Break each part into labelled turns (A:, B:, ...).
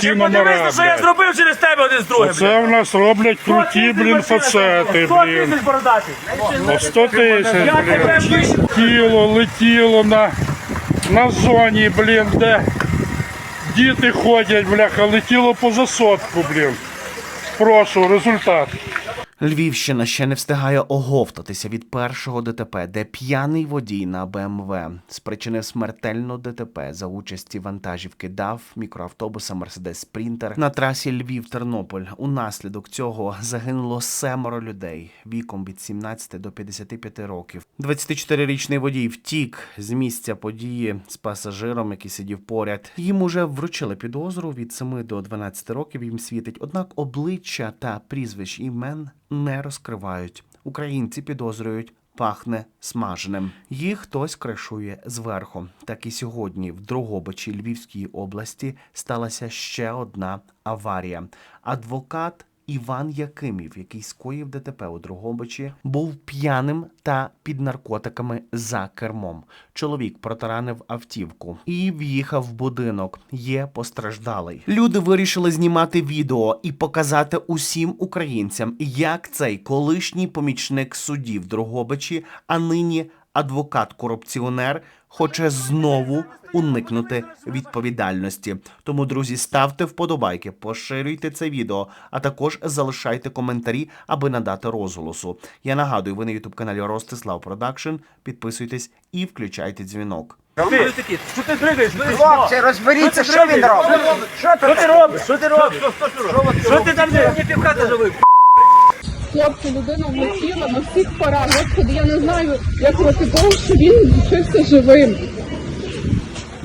A: Ти
B: Подивись, що я зробив через тебе один з другим.
A: Це в нас роблять круті, блін, фацети,
B: 100
A: блін.
B: тисяч бородатих.
A: По 100 тисяч,
B: Я тебе
A: блін.
B: вищу.
A: Летіло, летіло на, на зоні, блін, де діти ходять, бляха, летіло поза сотку, блін. Прошу, результат.
C: Львівщина ще не встигає оговтатися від першого ДТП, де п'яний водій на БМВ спричинив смертельну ДТП за участі вантажівки ДАВ мікроавтобуса Мерседес Спрінтер на трасі Львів-Тернополь. Унаслідок цього загинуло семеро людей віком від 17 до 55 років. 24-річний водій втік з місця події з пасажиром, який сидів поряд. Їм уже вручили підозру від 7 до 12 років. Їм світить, однак обличчя та прізвищ імен не розкривають. Українці підозрюють. Пахне смаженим. Їх хтось кришує зверху. Так і сьогодні в Дрогобичі Львівської області сталася ще одна аварія. Адвокат Іван Якимів, який скоїв ДТП у Дрогобичі, був п'яним та під наркотиками за кермом. Чоловік протаранив автівку і в'їхав в будинок. Є постраждалий. Люди вирішили знімати відео і показати усім українцям, як цей колишній помічник судді в Дрогобичі, а нині адвокат-корупціонер хоче знову уникнути відповідальності. Тому, друзі, ставте вподобайки, поширюйте це відео, а також залишайте коментарі, аби надати розголосу. Я нагадую, ви на ютуб каналі Ростислав Продакшн. Підписуйтесь і включайте дзвінок.
B: Ти, Що ти дригаєш?
D: Хлопці, розберіться, що він робить? Що
B: ти робиш? Що ти робиш? Що ти там не півхати живий?
E: Хлопці, людина влетіла на всіх парах. Господи, я не знаю, як проти того, що він лишився живим.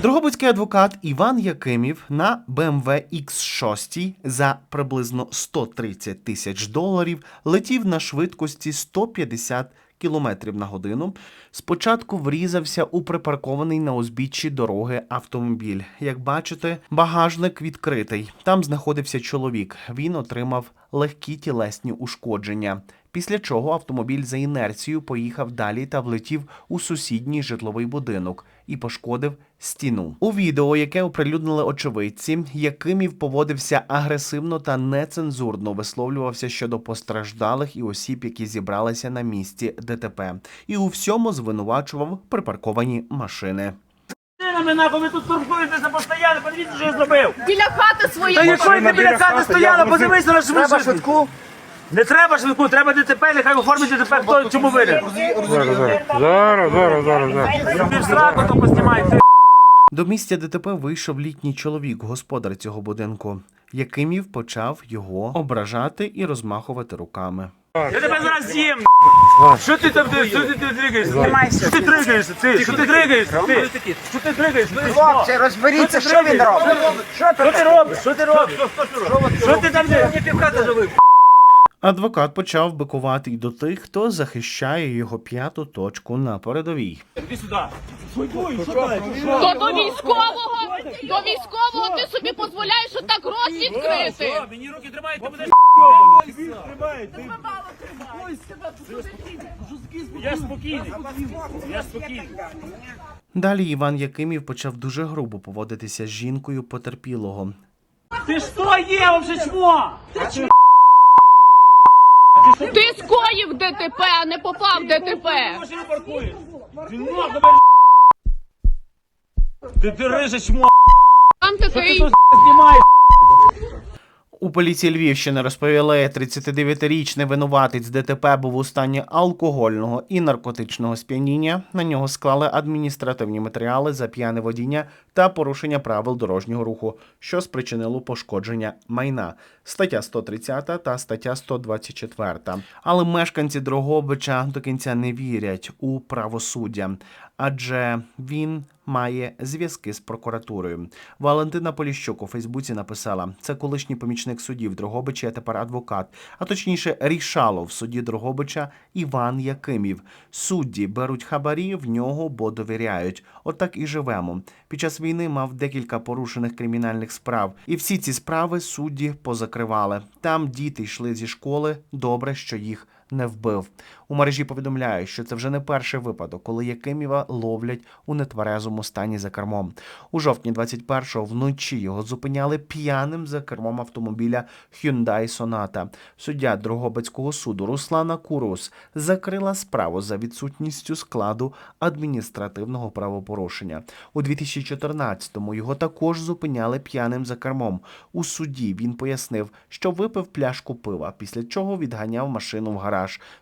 C: Дрогобицький адвокат Іван Якимів на BMW X6 за приблизно 130 тисяч доларів летів на швидкості 150 кілометрів на годину. Спочатку врізався у припаркований на узбіччі дороги автомобіль. Як бачите, багажник відкритий. Там знаходився чоловік. Він отримав легкі тілесні ушкодження. Після чого автомобіль за інерцією поїхав далі та влетів у сусідній житловий будинок і пошкодив стіну. У відео, яке оприлюднили очевидці, Якимів поводився агресивно та нецензурно висловлювався щодо постраждалих і осіб, які зібралися на місці ДТП, і у всьому звинувачував припарковані машини.
B: Ти нахуй, ви тут торгуєтеся постійно, подивіться, що я зробив.
E: Біля хати своєї.
B: Та якої ти біля хати стояла, подивися на
D: Треба швидку?
B: Не треба швидку, треба ДТП, нехай оформить ДТП, хто чому винен.
A: Зараз, зараз, зараз, зараз, зараз, зараз.
B: Півсраку то поснімайте.
C: До місця ДТП вийшов літній чоловік, господар цього будинку. Якимів почав його ображати і розмахувати руками.
B: Я тебе зараз з'їм. Що ти там, що ти дригаєшся? Що ти дригаєшся? Ти, що ти дригаєшся? Ти, що ти дригаєшся? Ти,
D: Хлопці, розберіться, що він робить? Що
B: ти робиш? Що ти робиш? Що ти там Мені півка живий?
C: Адвокат почав бикувати й до тих, хто захищає його п'яту точку на передовій.
B: Іди сюди.
E: То до військового, до військового ти собі дозволяєш отак рот відкрити.
B: Мені руки тримають, ти будеш Я спокійний. Я спокійний.
C: Далі Іван Якимів почав дуже грубо поводитися з жінкою потерпілого.
B: Ти що є, вообще чмо?
E: Ти скоїв ДТП, а не попав в ДТП.
B: Машину паркуєш. Ти Ти ти риже чмо,
E: Там такий
B: що знімаєш?
C: У поліції Львівщини розповіли, 39-річний винуватець ДТП був у стані алкогольного і наркотичного сп'яніння. На нього склали адміністративні матеріали за п'яне водіння та порушення правил дорожнього руху, що спричинило пошкодження майна. Стаття 130 та стаття 124. Але мешканці Дрогобича до кінця не вірять у правосуддя, адже він має зв'язки з прокуратурою. Валентина Поліщук у Фейсбуці написала: це колишній помічник суддів Дрогобича, а тепер адвокат, а точніше, рішало в суді Дрогобича Іван Якимів. Судді беруть хабарі в нього, бо довіряють. Отак і живемо. Під час війни мав декілька порушених кримінальних справ, і всі ці справи судді позакривали. Там діти йшли зі школи. Добре, що їх не вбив. У мережі повідомляють, що це вже не перший випадок, коли Якимєва ловлять у нетверезому стані за кермом. У жовтні 21-го вночі його зупиняли п'яним за кермом автомобіля Hyundai Sonata. Суддя Дрогобицького суду Руслана Курус закрила справу за відсутністю складу адміністративного правопорушення. У 2014-му його також зупиняли п'яним за кермом. У суді він пояснив, що випив пляшку пива, після чого відганяв машину в гараж.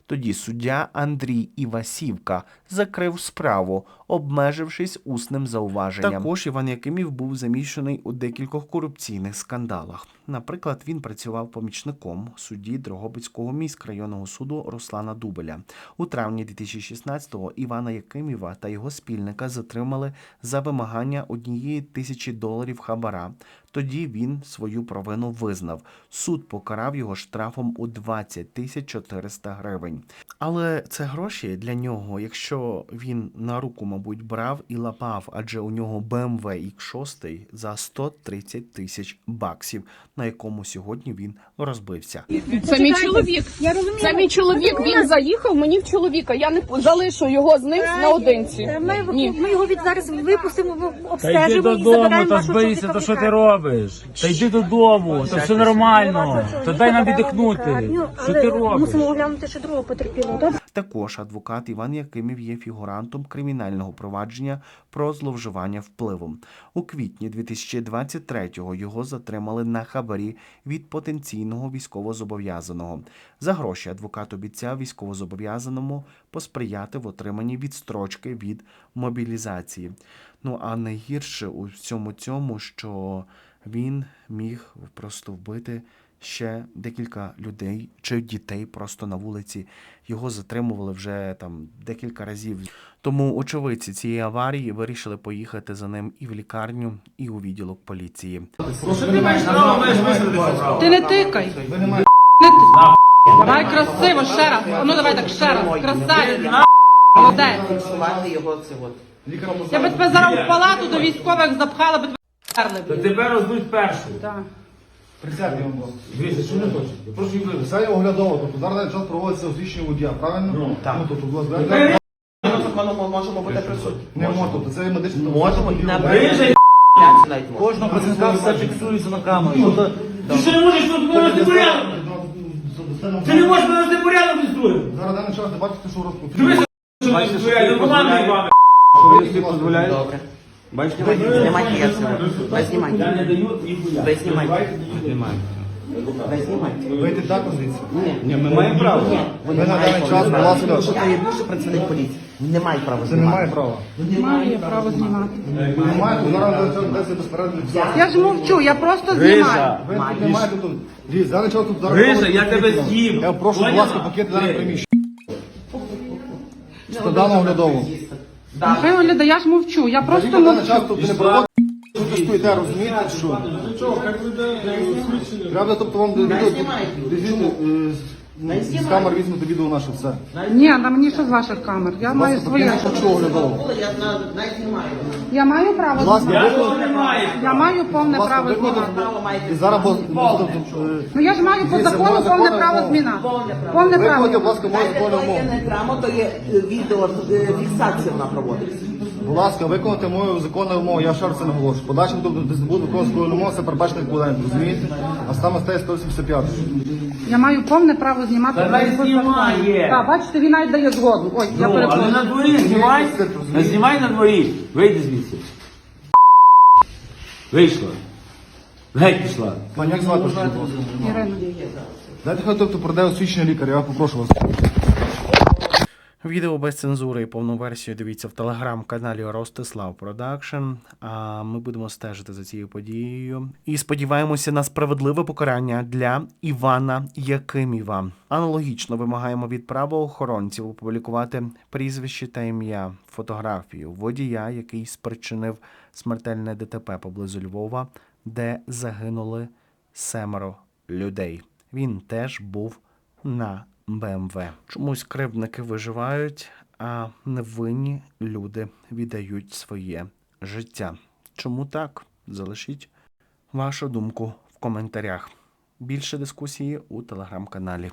C: Тоді суддя Андрій Івасівка закрив справу, обмежившись усним зауваженням. Також Іван Якимів був замішаний у декількох корупційних скандалах. Наприклад, він працював помічником судді Дрогобицького міськрайонного суду Руслана Дубеля. У травні 2016-го Івана Якимєва та його спільника затримали за вимагання однієї тисячі доларів хабара. Тоді він свою провину визнав. Суд покарав його штрафом у 20 тисяч 400 гривень. Але це гроші для нього, якщо він на руку, мабуть, брав і лапав, адже у нього BMW X6 за 130 тисяч баксів, на якому сьогодні він розбився.
E: Це мій чоловік.
F: Я розумію.
E: Це мій чоловік. Він заїхав мені в чоловіка. Я не залишу його з ним наодинці.
F: Ми,
E: Ні.
F: ми його від зараз випустимо,
B: Та йди
F: обстежимо і
B: додому,
F: забираємо
B: та збийся,
F: чоловіка
B: то
F: в
B: що ти
F: лікарню.
B: робиш? Та йди додому, то все нормально. То дай нам віддихнути.
F: Ну,
B: Що
F: але
B: ти робиш?
F: Мусимо оглянути ще другого потерпілого. Добре?
C: Також адвокат Іван Якимів є фігурантом кримінального провадження про зловживання впливом. У квітні 2023-го його затримали на хабарі від потенційного військовозобов'язаного. За гроші адвокат обіцяв військовозобов'язаному посприяти в отриманні відстрочки від мобілізації. Ну а найгірше у всьому цьому, що він міг просто вбити ще декілька людей чи дітей просто на вулиці. Його затримували вже там декілька разів. Тому очевидці цієї аварії вирішили поїхати за ним і в лікарню, і у відділок поліції.
G: Ти не тикай. Не ти- Давай красиво, ще раз. А ну давай так ще раз. Красавець. Молодець. Я би тебе зараз в палату до військових запхала, би.
B: То тебе розбить першу.
G: Так.
H: Присядьте вам Бог.
B: Дивіться, що не хочете? Я Прошу їх вивезти.
H: Це оглядово, тобто зараз час проводиться освічення водія, правильно?
B: Ну,
H: так. Ну, тобто, будь ласка,
B: Ми
H: можемо бути присутні. Не можемо, тобто це медичне
I: Можемо, і на Кожного працівника все фіксується на камеру. Тобто,
B: Ти що не можеш тут навести порядок? Ти не можеш навести порядок із другим.
H: Зараз даний час не бачите, що розповідає.
B: Дивися, що ти твоя команда Івана.
I: Добре. Бачите,
D: Знімайте я цього. Ви знімайте.
B: Я не даю ніхуя.
D: Ви знімайте.
I: немає.
D: Ви знімайте.
H: Вийти також звідси.
I: Ні, ми маємо право.
H: Ви на даний час, будь ласка,
D: Що це є бувший працівник поліції. Він не має права
H: це не права.
G: Право знімати.
H: Не маєте, зараз час десь безпередньо фіксація.
G: Я ж мовчу, я просто знімаю.
B: Гриша,
H: Ви тут не маєте тут. Дивіться, даний час тут зараз...
B: Гриша, я тебе з'їм.
H: Я прошу, будь ласка, покиньте дане приміщення.
G: Нехай огляда, я ж мовчу, я просто мовчу.
H: не. Що стоїте, розумієте, що? Треба, тобто, вам відео... З- камер візьмете відео наше все.
G: Ні, на мені що з ваших камер. Я маю своє.
H: Покиньте, що оглядово.
G: Я маю право
H: Будь ласка,
G: знімати.
H: виконуйте.
G: Я маю повне право знімати.
H: І зараз, бо, е,
G: Ну я ж маю по
H: Дивіться,
G: закону повне
H: законне
G: право
H: право.
G: змінати. Повне
H: виконуйте, будь
G: право.
H: ласка, мою законну умову.
D: грамота є відео фіксація вона проводиться.
H: Будь ласка, виконуйте мою законну умову, я ще раз це наголошу. Подальшим, тобто, десь не буде виконувати свою умову, це передбачено відповідальність, розумієте? А саме стає 185.
G: Я маю повне право знімати.
B: Та дай знімає.
G: Так, бачите, він навіть дає згоду. Ой, я
B: Ну, але
G: перепрошую.
B: на дворі знімай. Не знімай на дворі. Вийди звідси. Вийшла. Геть пішла.
H: Пані, як звати?
G: Ірина.
H: Дайте хай тобто продає освічення лікаря, я попрошу вас.
C: Відео без цензури і повну версію дивіться в телеграм-каналі Ростислав Продакшн. А ми будемо стежити за цією подією і сподіваємося на справедливе покарання для Івана Якиміва. Аналогічно вимагаємо від правоохоронців опублікувати прізвище та ім'я, фотографію водія, який спричинив смертельне ДТП поблизу Львова, де загинули семеро людей. Він теж був на БМВ. Чомусь кривдники виживають, а невинні люди віддають своє життя. Чому так? Залишіть вашу думку в коментарях. Більше дискусії у телеграм-каналі.